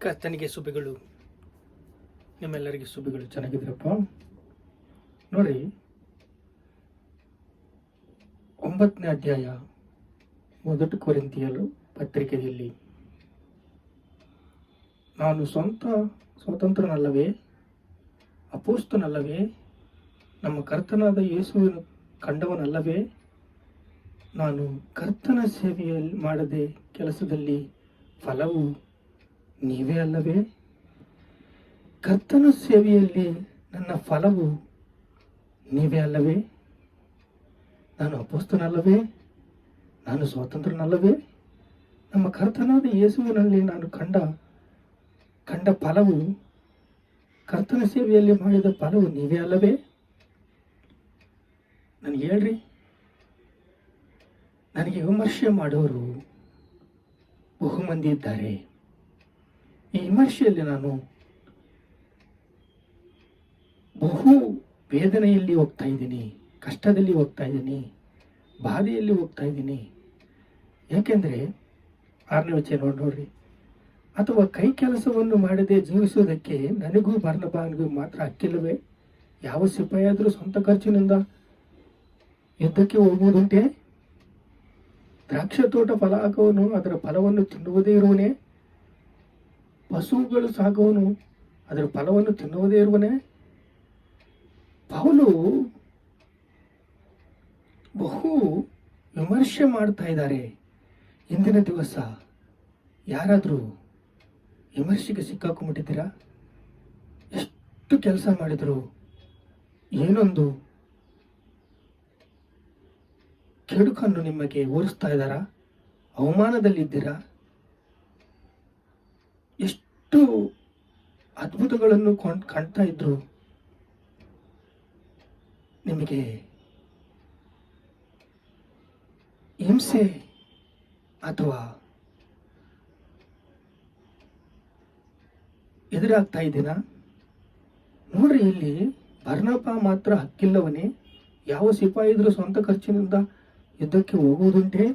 ಕರ್ತನಿಗೆ ಸುಬಿಗಳು ನಿಮ್ಮೆಲ್ಲರಿಗೆ ಸುಬಿಗಳು ಚೆನ್ನಾಗಿದ್ರಪ್ಪ ನೋಡಿ, ಒಂಬತ್ತನೇ ಅಧ್ಯಾಯ ಮೊದಲು ಕೊರಿಂತಿಯಲು ಪತ್ರಿಕೆಯಲ್ಲಿ, ನಾನು ಸ್ವಂತ, ಸ್ವತಂತ್ರನಲ್ಲವೇ? ಅಪೋಸ್ತನಲ್ಲವೇ ನಮ್ಮ ಕರ್ತನಾದ ಯೇಸುವಿನ ಕಂಡವನಲ್ಲವೇ? ನಾನು ಕರ್ತನ ಸೇವೆಯಲ್ಲಿ ಮಾಡದೆ ಕೆಲಸದಲ್ಲಿ ಫಲವು ನೀವೇ ಅಲ್ಲವೇ? ಕರ್ತನ ಸೇವೆಯಲ್ಲಿ ನನ್ನ ಫಲವು ನೀವೇ ಅಲ್ಲವೇ? ನಾನು ಅಪೋಸ್ತನಲ್ಲವೇ ನಾನು ಸ್ವಾತಂತ್ರ್ಯನಲ್ಲವೇ ನಮ್ಮ ಕರ್ತನಾದ ಯೇಸುವಿನಲ್ಲಿ ನಾನು ಕಂಡ ಕಂಡ ಫಲವು, ಕರ್ತನ ಸೇವೆಯಲ್ಲಿ ಮಾಡಿದ ಫಲವು ನೀವೇ ಅಲ್ಲವೇ? ನನಗೆ ಹೇಳ್ರಿ. ನನಗೆ ವಿಮರ್ಶೆ ಮಾಡೋರು ಬಹುಮಂದಿ ಇದ್ದಾರೆ. ಈ ವಿಮರ್ಶೆಯಲ್ಲಿ ನಾನು ಬಹು ವೇದನೆಯಲ್ಲಿ ಹೋಗ್ತಾ ಇದ್ದೀನಿ, ಕಷ್ಟದಲ್ಲಿ ಹೋಗ್ತಾ ಇದ್ದೀನಿ, ಬಾಧೆಯಲ್ಲಿ ಹೋಗ್ತಾ ಇದ್ದೀನಿ. ಯಾಕೆಂದರೆ ಆರನೇ ವಿಚಾರ ನೋಡಿ ನೋಡ್ರಿ. ಅಥವಾ ಕೈ ಕೆಲಸವನ್ನು ಮಾಡದೆ ಜೀವಿಸುವುದಕ್ಕೆ ನನಗೂ ಬರ್ನಬಾನಿಗೂ ಮಾತ್ರ ಹಕ್ಕಿಲ್ಲವೇ? ಯಾವ ಸಿಪಾಯಿಯಾದರೂ ಸ್ವಂತ ಖರ್ಚಿನಿಂದ ಯುದ್ಧಕ್ಕೆ ಹೋಗುವುದುಂಟೆ? ದ್ರಾಕ್ಷ ತೋಟ ಫಲ ಹಾಕುವನು ಅದರ ಫಲವನ್ನು ತಿನ್ನುವುದೇ ಇರುವನೇ ಪಶುಗಳು ಸಾಕುವನು ಅದರ ಫಲವನ್ನು ತಿನ್ನುವುದೇ ಇರುವನೇ? ಪೌಲು ಬಹು ವಿಮರ್ಶೆ ಮಾಡ್ತಾ ಇದ್ದಾರೆ. ಇಂದಿನ ದಿವಸ ಯಾರಾದರೂ ವಿಮರ್ಶೆಗೆ ಸಿಕ್ಕಾಕೊಂಡ್ಬಿಟ್ಟಿದ್ದೀರಾ? ಎಷ್ಟು ಕೆಲಸ ಮಾಡಿದ್ರು? ಏನೊಂದು ಕೆಡುಕನ್ನು ನಿಮಗೆ ಓರಿಸ್ತಾ ಇದ್ದಾರಾ? ಅವಮಾನದಲ್ಲಿದ್ದೀರಾ? ಎಷ್ಟು ಅದ್ಭುತಗಳನ್ನು ಕೊಂಡ್ ಕಾಣ್ತಾ ಇದ್ರು, ನಿಮಗೆ ಹಿಂಸೆ ಅಥವಾ ಎದುರಾಗ್ತಾ ಇದ್ದೀನ? ನೋಡ್ರಿ ಇಲ್ಲಿ, ಬರ್ನಪ್ಪ ಮಾತ್ರ ಹಕ್ಕಿಲ್ಲವನೇ. ಯಾವ ಸಿಪಾಯಿ ಇದ್ರೂ ಸ್ವಂತ ಖರ್ಚಿನಿಂದ ಯುದ್ಧಕ್ಕೆ ಹೋಗುವುದುಂಟೆ.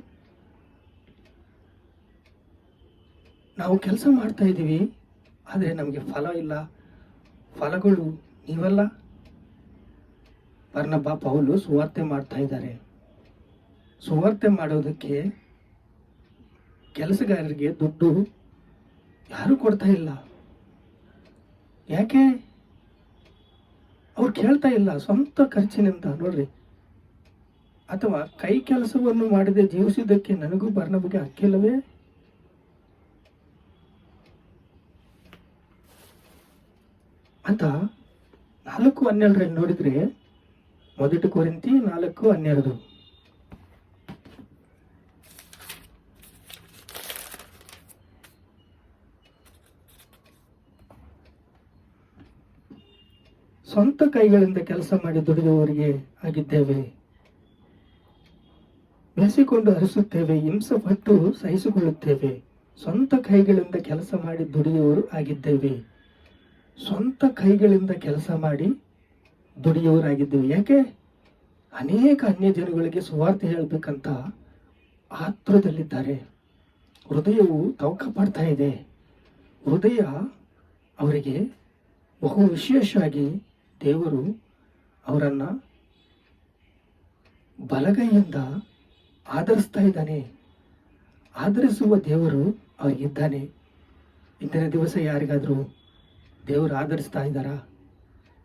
ನಾವು ಕೆಲಸ ಮಾಡ್ತಾ ಇದ್ದೀವಿ. ಆದರೆ ನಮಗೆ ಫಲ ಇಲ್ಲ. ಫಲಗಳು ನೀವಲ್ಲ. ಬರ್ನಬ್ಬ ಪೌಲು ಸುವಾರ್ತೆ ಮಾಡ್ತಾ ಇದ್ದಾರೆ. ಸುವಾರ್ತೆ ಮಾಡೋದಕ್ಕೆ ಕೆಲಸಗಾರರಿಗೆ ದುಡ್ಡು ಯಾರು ಕೊಡ್ತಾ ಇಲ್ಲ. ಯಾಕೆ? ಅವ್ರು ಕೇಳ್ತಾ ಇಲ್ಲ. ಸ್ವಂತ ಖರ್ಚಿನಿಂದ ನೋಡ್ರಿ. ಅಥವಾ ಕೈ ಕೆಲಸವನ್ನು ಮಾಡದೆ ಜೀವಿಸಿದ್ದಕ್ಕೆ ನನಗೂ ಬರ್ನಬಗೆ ಹಕ್ಕಿಲ್ಲವೇ? ಅಂತ ನಾಲ್ಕು ಹನ್ನೆರಡರಲ್ಲಿ ನೋಡಿದ್ರೆ ಮೊದಲು ಕೊರಂತಿ, ನಾಲ್ಕು ಹನ್ನೆರಡು. ಸ್ವಂತ ಕೈಗಳಿಂದ ಕೆಲಸ ಮಾಡಿ ದುಡಿದವರಿಗೆ ಆಗಿದ್ದೇವೆ. ಬೆಳೆಸಿಕೊಂಡು ಹರಿಸುತ್ತೇವೆ ಹಿಂಸೆ ಪಟ್ಟು ಸಹಿಸಿಕೊಳ್ಳುತ್ತೇವೆ. ಸ್ವಂತ ಕೈಗಳಿಂದ ಕೆಲಸ ಮಾಡಿ ದುಡಿದವರು ಆಗಿದ್ದೇವೆ. ಸ್ವಂತ ಕೈಗಳಿಂದ ಕೆಲಸ ಮಾಡಿ ದುಡಿಯುವವರಾಗಿದ್ದೇವೆ. ಯಾಕೆ? ಅನೇಕ ಅನ್ಯ ಜನಗಳಿಗೆ ಸುವಾರ್ತೆ ಹೇಳಬೇಕಂತ ಆತ್ರದಲ್ಲಿದ್ದಾರೆ. ಹೃದಯವು ತವಕ ಪಡ್ತಾ ಇದೆ. ಹೃದಯ ಅವರಿಗೆ ಬಹು ವಿಶೇಷವಾಗಿ ದೇವರು ಅವರನ್ನು ಬಲಗೈಯಿಂದ ಆಧರಿಸ್ತಾ ಇದ್ದಾನೆ. ಆಧರಿಸುವ ದೇವರು ಅವರಿಗಿದ್ದಾನೆ. ಇಂದಿನ ದಿವಸ ಯಾರಿಗಾದರೂ ದೇವರು ಆಧರಿಸ್ತಾ ಇದ್ದಾರಾ?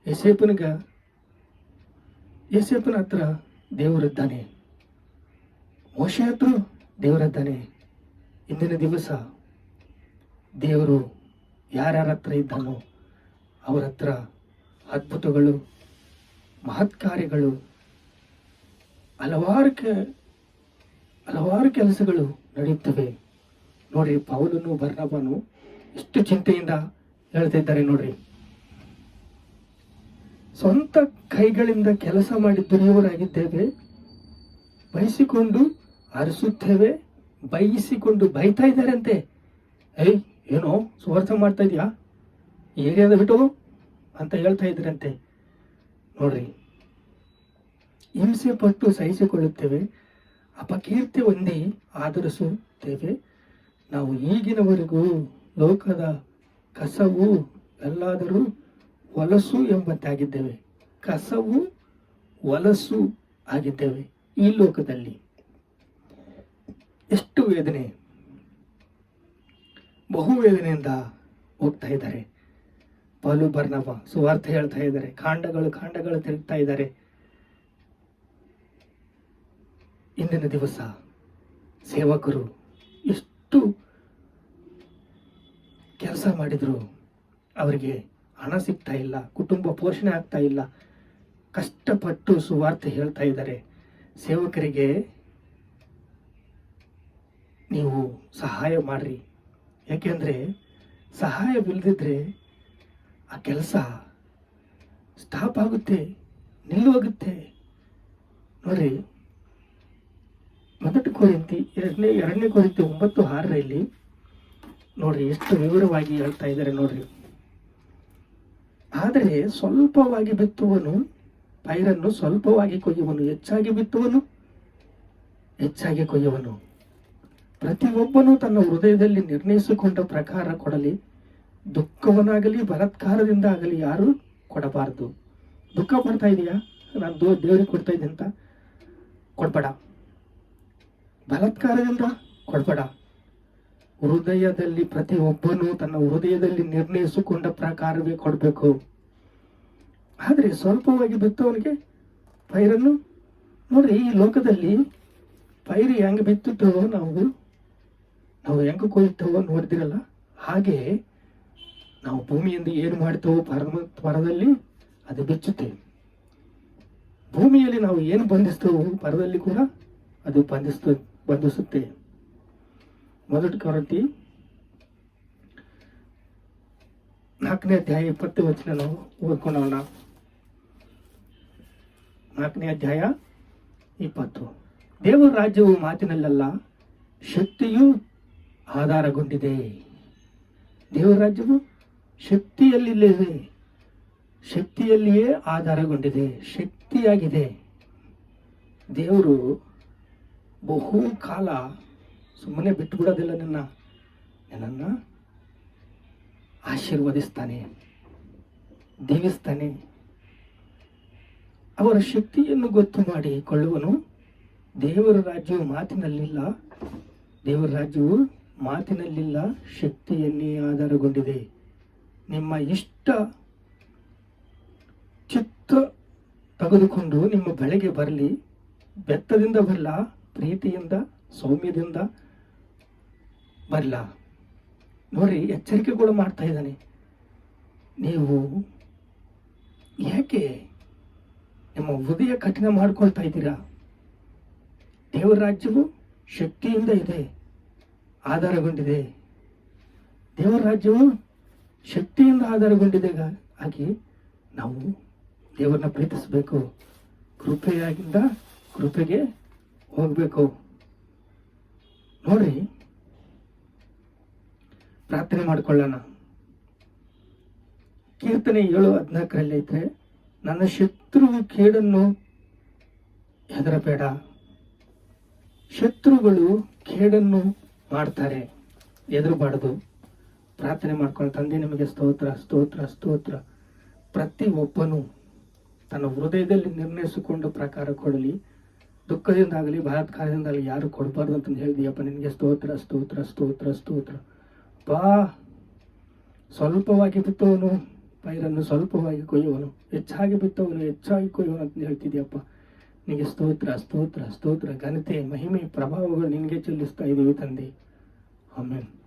ಯಶೇಪನಿಗ ಯಶೇಪನ ಹತ್ರ ದೇವರಿದ್ದಾನೆ. ಮೋಶೆ ಹತ್ರ ದೇವರಿದ್ದಾನೆ. ಇಂದಿನ ದಿವಸ ದೇವರು ಯಾರ್ಯಾರ ಹತ್ರ ಇದ್ದಾನೋ ಅವರ ಹತ್ರ ಅದ್ಭುತಗಳು ಮಹತ್ ಕಾರ್ಯಗಳು ಹಲವಾರು ಕೆ, ಹಲವಾರು ಕೆಲಸಗಳು ನಡೆಯುತ್ತವೆ. ನೋಡಿ ಪೌಲನು ಬರ್ನಬನು ಎಷ್ಟು ಚಿಂತೆಯಿಂದ ಹೇಳ್ತಾ ಇದ್ದಾರೆ ನೋಡ್ರಿ. ಸ್ವಂತ ಕೈಗಳಿಂದ ಕೆಲಸ ಮಾಡಿ ದುಡಿಯುವರಾಗಿದ್ದೇವೆ ಬಯಸಿಕೊಂಡು ಅರಸುತ್ತೇವೆ. ಬಯಸಿಕೊಂಡು ಬೈತಾ ಇದ್ದಾರಂತೆ. ಏಯ್, ಏನೋ ಸುವಾರ್ಥ ಮಾಡ್ತಾ ಇದೆಯಾ? ಏರಿಯಾದ ಬಿಟ್ಟು ಅಂತ ಹೇಳ್ತಾ ಇದ್ರಂತೆ ನೋಡ್ರಿ, ಹಿಂಸೆ ಪಟ್ಟು ಸಹಿಸಿಕೊಳ್ಳುತ್ತೇವೆ. ಅಪಕೀರ್ತಿ ಹೊಂದಿ ಆಧರಿಸುತ್ತೇವೆ. ನಾವು ಈಗಿನವರೆಗೂ ಲೋಕದ ಕಸವು ಎಲ್ಲಾದರೂ ಹೊಲಸು ಎಂಬಂತಾಗಿದ್ದೇವೆ. ಕಸವು ಹೊಲಸು ಆಗಿದ್ದೇವೆ ಈ ಲೋಕದಲ್ಲಿ. ಎಷ್ಟು ವೇದನೆ. ಬಹು ವೇದನೆಯಿಂದ ಹೋಗ್ತಾ ಇದ್ದಾರೆ. ಪಾಲು ಬರ್ನವ ಸುವಾರ್ಥ ಹೇಳ್ತಾ ಇದ್ದಾರೆ. ಕಾಂಡಗಳು ಕಾಂಡಗಳು ತಿರುಗ್ತಾ ಇದ್ದಾರೆ. ಇಂದಿನ ದಿವಸ ಸೇವಕರು ಎಷ್ಟು ಕೆಲಸ ಮಾಡಿದ್ರು, ಅವರಿಗೆ ಹಣ ಸಿಗ್ತಾ ಇಲ್ಲ, ಕುಟುಂಬ ಪೋಷಣೆ ಆಗ್ತಾ ಇಲ್ಲ. ಕಷ್ಟಪಟ್ಟು ಸುವಾರ್ತೆ ಹೇಳ್ತಾ ಇದ್ದಾರೆ. ಸೇವಕರಿಗೆ ನೀವು ಸಹಾಯ ಮಾಡ್ರಿ. ಯಾಕೆಂದ್ರೆ ಸಹಾಯವಿಲ್ಲದಿದ್ದರೆ ಆ ಕೆಲಸ ಸ್ಟಾಪ್ ಆಗುತ್ತೆ ನಿಲ್ಲೋಗುತ್ತೆ ನೋಡ್ರಿ ಮೊದಟ ಕೋರಿಂತಿ, ಎರಡನೇ ಎರಡನೇ ಕೋರಿಂತಿ ಒಂಬತ್ತು ಆರರಲ್ಲಿ ನೋಡ್ರಿ, ಎಷ್ಟು ವಿವರವಾಗಿ ಹೇಳ್ತಾ ಇದ್ದಾರೆ ನೋಡ್ರಿ. ಆದರೆ ಸ್ವಲ್ಪವಾಗಿ ಬಿತ್ತುವನು, ಪೈರನ್ನು ಸ್ವಲ್ಪವಾಗಿ ಕೊಯ್ಯುವನು, ಹೆಚ್ಚಾಗಿ ಬಿತ್ತುವನು, ಹೆಚ್ಚಾಗಿ ಕೊಯ್ಯುವನು. ಪ್ರತಿಯೊಬ್ಬನು ತನ್ನ ಹೃದಯದಲ್ಲಿ ನಿರ್ಣಯಿಸಿಕೊಂಡ ಪ್ರಕಾರ ಕೊಡಲಿ, ದುಃಖವನ್ನಾಗಲಿ, ಬಲತ್ಕಾರದಿಂದ ಆಗಲಿ ಯಾರು ಕೊಡಬಾರದು. ದುಃಖ ಪಡ್ತಾ ಇದೆಯಾ? ನಾನು ದೋ, ದೇವರಿಗೆ ಕೊಡ್ತಾ ಇದ್ದೀನಿ ಅಂತ. ಕೊಡ್ಬೇಡ. ಬಲತ್ಕಾರದಿಂದ ಕೊಡ್ಬೇಡ. ಹೃದಯದಲ್ಲಿ ಪ್ರತಿಯೊಬ್ಬನು ತನ್ನ ಹೃದಯದಲ್ಲಿ ನಿರ್ಣಯಿಸಿಕೊಂಡ ಪ್ರಕಾರವೇ ಕೊಡಬೇಕು. ಆದರೆ ಸ್ವಲ್ಪವಾಗಿ ಬಿತ್ತವನಿಗೆ ಪೈರನ್ನು ನೋಡ್ರಿ, ಈ ಲೋಕದಲ್ಲಿ ಪೈರು ಹೆಂಗೆ ಬಿತ್ತುತ್ತೋ ನಾವು ನಾವು ಹೆಂಗೆ ಕೊಯ್ತೇವೋ ನೋಡಿದಿರಲ್ಲ, ಹಾಗೆ ನಾವು ಭೂಮಿಯಿಂದ ಏನು ಮಾಡ್ತೇವೋ ಪರಮ ಪರದಲ್ಲಿ ಅದು ಬಿಚ್ಚುತ್ತೇವೆ ಭೂಮಿಯಲ್ಲಿ ನಾವು ಏನು ಬಂಧಿಸ್ತೇವೋ ಪರದಲ್ಲಿ ಕೂಡ ಅದು ಬಂಧಿಸ್ತ, ಬಂಧಿಸುತ್ತೆ. ಮೊದಲು ಕೊರತಿ ನಾಲ್ಕನೇ ಅಧ್ಯಾಯ ಇಪ್ಪತ್ತು ವಚನ ನಾವು ಓದ್ಕೊಂಡವಣ ನಾಲ್ಕನೇ ಅಧ್ಯಾಯ ಇಪ್ಪತ್ತು. ದೇವರ ರಾಜ್ಯವು ಮಾತಿನಲ್ಲೆಲ್ಲ, ಶಕ್ತಿಯು ಆಧಾರಗೊಂಡಿದೆ. ದೇವರ ರಾಜ್ಯವು ಶಕ್ತಿಯಲ್ಲಿಲ್ಲದೆ ಶಕ್ತಿಯಲ್ಲಿಯೇ ಆಧಾರಗೊಂಡಿದೆ, ಶಕ್ತಿಯಾಗಿದೆ. ದೇವರು ಬಹು ಕಾಲ ಸುಮ್ಮನೆ ಬಿಟ್ಟು ಬಿಡೋದಿಲ್ಲ ನಿನ್ನ. ನಿನ್ನನ್ನು ಆಶೀರ್ವದಿಸ್ತಾನೆ, ದೀವಿಸ್ತಾನೆ. ಅವರ ಶಕ್ತಿಯನ್ನು ಗೊತ್ತು ಮಾಡಿಕೊಳ್ಳುವನು ದೇವರ ರಾಜ್ಯವು ಮಾತಿನಲ್ಲಿಲ್ಲ. ದೇವರ ರಾಜ್ಯವು ಮಾತಿನಲ್ಲಿಲ್ಲ, ಶಕ್ತಿಯನ್ನೇ ಆಧಾರಗೊಂಡಿದೆ. ನಿಮ್ಮ ಇಷ್ಟ ಚಿತ್ತ ತೆಗೆದುಕೊಂಡು ನಿಮ್ಮ ಬೆಳೆಗೆ ಬರಲಿ. ಬೆತ್ತದಿಂದ ಬರಲ್ಲ ಪ್ರೀತಿಯಿಂದ, ಸೌಮ್ಯದಿಂದ ಬರಲ್ಲ ನೋಡ್ರಿ, ಎಚ್ಚರಿಕೆಗಳು ಮಾಡ್ತಾ ಇದ್ದಾನೆ. ನೀವು ಯಾಕೆ ನಿಮ್ಮ ಹೃದಯ ಕಠಿಣ ಮಾಡ್ಕೊಳ್ತಾ ಇದ್ದೀರಾ? ದೇವರ ರಾಜ್ಯವು ಶಕ್ತಿಯಿಂದ ಇದೆ, ಆಧಾರಗೊಂಡಿದೆ. ದೇವರ ರಾಜ್ಯವು ಶಕ್ತಿಯಿಂದ ಆಧಾರಗೊಂಡಿದೆ. ಹಾಗೆ ನಾವು ದೇವರನ್ನ ಪ್ರೀತಿಸಬೇಕು. ಕೃಪೆಯಾಗಿಂದ ಕೃಪೆಗೆ ಹೋಗಬೇಕು. ನೋಡ್ರಿ ಪ್ರಾರ್ಥನೆ ಮಾಡ್ಕೊಳ್ಳೋಣ. ಕೀರ್ತನೆ ಏಳು ಹದಿನಾಲ್ಕರಲ್ಲಿ ಐತೆ ನನ್ನ ಶತ್ರು ಕೇಡನ್ನು ಹೆದರಬೇಡ. ಶತ್ರುಗಳು ಕೇಡನ್ನು ಮಾಡ್ತಾರೆ, ಹೆದರಬಾರ್ದು. ಪ್ರಾರ್ಥನೆ ಮಾಡ್ಕೊಂಡು ತಂದೆ ನಿಮಗೆ ಸ್ತೋತ್ರ ಸ್ತೋತ್ರ ಸ್ತೋತ್ರ. ಪ್ರತಿ ಒಬ್ಬನು ತನ್ನ ಹೃದಯದಲ್ಲಿ ನಿರ್ಣಯಿಸಿಕೊಂಡು ಪ್ರಕಾರ ಕೊಡಲಿ. ದುಃಖದಿಂದಾಗಲಿ, ಬಲಾತ್ಕಾರದಿಂದಾಗಲಿ ಯಾರು ಕೊಡಬಾರ್ದು ಅಂತಂದು ಹೇಳಿದೀಯಪ್ಪ, ನಿನಗೆ ಸ್ತೋತ್ರ ಸ್ತೋತ್ರ ಸ್ತೋತ್ರ ಸ್ತೋತ್ರ. ಬಾ. ಸ್ವಲ್ಪವಾಗಿ ಬಿತ್ತವನು ಪೈರನ್ನು ಸ್ವಲ್ಪವಾಗಿ ಕೊಯ್ಯುವನು. ಹೆಚ್ಚಾಗಿ ಬಿತ್ತವನು ಹೆಚ್ಚಾಗಿ ಕೊಯ್ಯುವನು ಅಂತ ಹೇಳ್ತಿದ್ಯಪ್ಪ. ನಿನಗೆ ಸ್ತೋತ್ರ ಸ್ತೋತ್ರ ಸ್ತೋತ್ರ, ಘನತೆ, ಮಹಿಮೆ, ಪ್ರಭಾವಗಳು ನಿನಗೆ ಚೆಲ್ಲಿಸ್ತಾ ಇದ್ದೀವಿ ತಂದೆ. ಆಮೇಲೆ